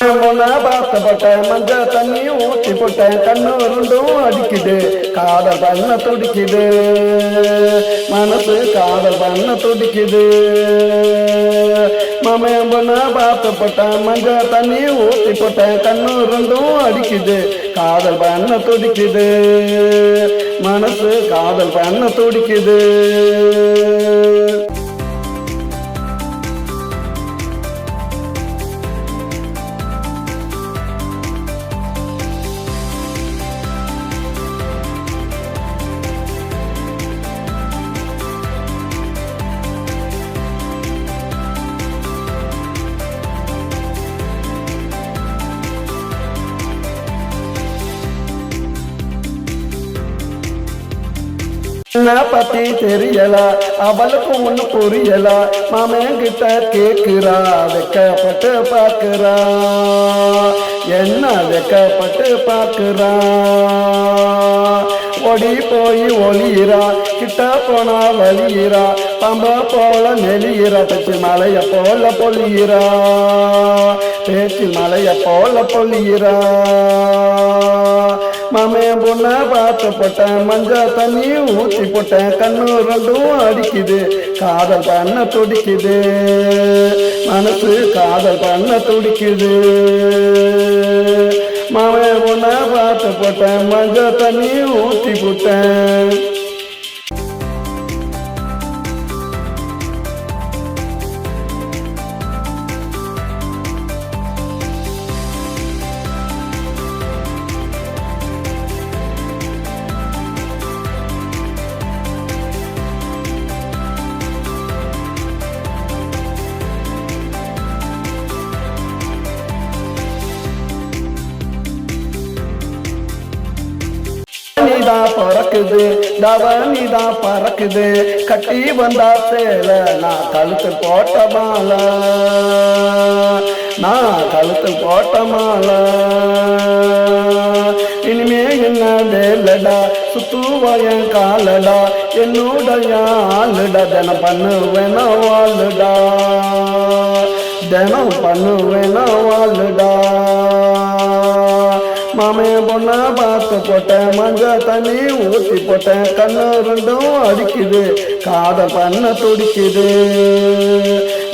பார்த்தப்பட்டேன் மஞ்ச தண்ணி ஊற்றி போட்டேன் கண்ணு ரெண்டும் அடிக்குது. காதல் பண்ண துடிக்குது. மனசு காதல் பண்ண துடிக்குது. மாமையன் பொண்ண பார்த்தப்பட்டேன் மஞ்ச தண்ணி ஊற்றி போட்டேன் கண்ணு ரெண்டும் அடிக்குது. காதல் பண்ண துடிக்குது. மனசு காதல் பண்ண துடிக்குது. என்ன பத்தி தெரியல? அவளுக்கும் ஒண்ணு புரியல? மாமன் கிட்ட கேக்குறா வெக்கப்பட்டு பாக்குறா என்ன வெக்கப்பட்டு பாக்குறா ஓடி போய் ஒளியிறா கிட்ட போனா வலியிறா. பம்ப போல நெலியிறா பேச்சு மலைய போல பொழியிறா. பேச்சு மலைய போல பொழியிறா. மாமே பொண்ணா பார்த்த போட்டேன் மஞ்சள் தண்ணி ஊற்றி போட்டேன் கண்ணு ரெண்டும் அடிக்குது. காதல் பண்ண துடிக்குது. மனசு காதல் பண்ண துடிக்குது. மாமே பொண்ணா பார்த்து போட்டேன் மஞ்சள் தண்ணி ஊற்றி போட்டேன் பறக்குது தவனிதான் பறக்குது. கட்டி வந்தா சேல நான் கழுத்து போட்ட மாலை. நான் கழுத்து போட்ட மாலை. இனிமே என்ன வேலடா? சுத்துவாயன் காலடா. என்னுடைய ஆளுடா. தினம் பண்ணுவேனா வாழுடா. தினம் பண்ணுவேனா வாழுடா. மாமே பொண்ணா பார்த்து போட்டேன் மஞ்சள் தண்ணி ஊற்றி போட்டேன் கண்ணு ரெண்டும் அடிக்குது காதல் பண்ண துடிக்குது.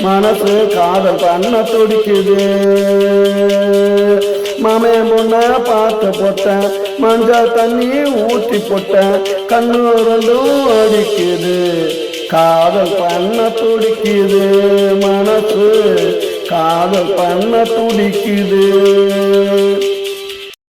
மனசு காதல் பண்ண துடிக்குது. மாமே பொண்ணா பார்த்து போட்டேன் மஞ்சள் தண்ணி ஊற்றி போட்டேன் கண்ணு ரெண்டும் அடிக்குது காதல் பண்ண துடிக்குது. மனசு காதல் பண்ண துடிக்குது.